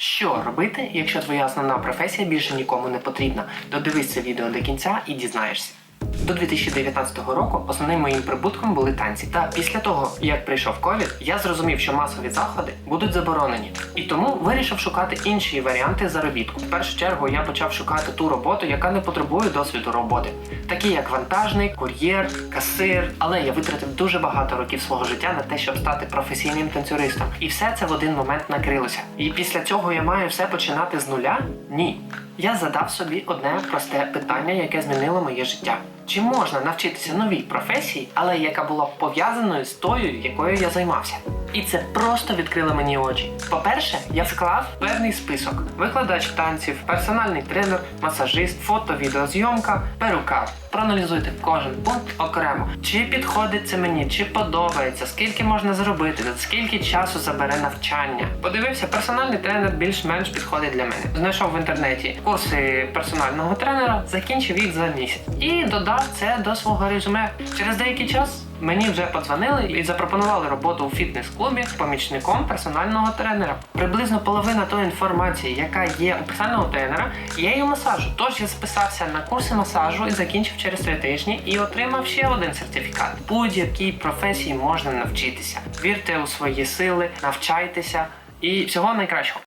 Що робити, якщо твоя основна професія більше нікому не потрібна? Додивись це відео до кінця і дізнаєшся. До 2019 року основним моїм прибутком були танці. Та після того, як прийшов ковід, я зрозумів, що масові заходи будуть заборонені, і тому вирішив шукати інші варіанти заробітку. В першу чергу я почав шукати ту роботу, яка не потребує досвіду роботи, такі як вантажник, кур'єр, касир. Але я витратив дуже багато років свого життя на те, щоб стати професійним танцюристом. І все це в один момент накрилося. І після цього я маю все починати з нуля? Ні. Я задав собі одне просте питання, яке змінило моє життя. Чи можна навчитися новій професії, але яка була пов'язаною з тою, якою я займався? І це просто відкрило мені очі. По-перше, я склав певний список: викладач танців, персональний тренер, масажист, фото, відеозйомка, перукар. Проаналізуйте кожен пункт окремо. Чи підходить це мені, чи подобається, скільки можна зробити, скільки часу забере навчання. Подивився, персональний тренер більш-менш підходить для мене. Знайшов в інтернеті курси персонального тренера, закінчив їх за місяць і додав це до свого резюме. Через деякий час. Мені вже подзвонили і запропонували роботу у фітнес-клубі помічником персонального тренера. Приблизно половина тої інформації, яка є у персонального тренера, є і у масажу. Тож я записався на курси масажу і закінчив через три тижні і отримав ще один сертифікат. Будь-якій професії можна навчитися. Вірте у свої сили, навчайтеся і всього найкращого.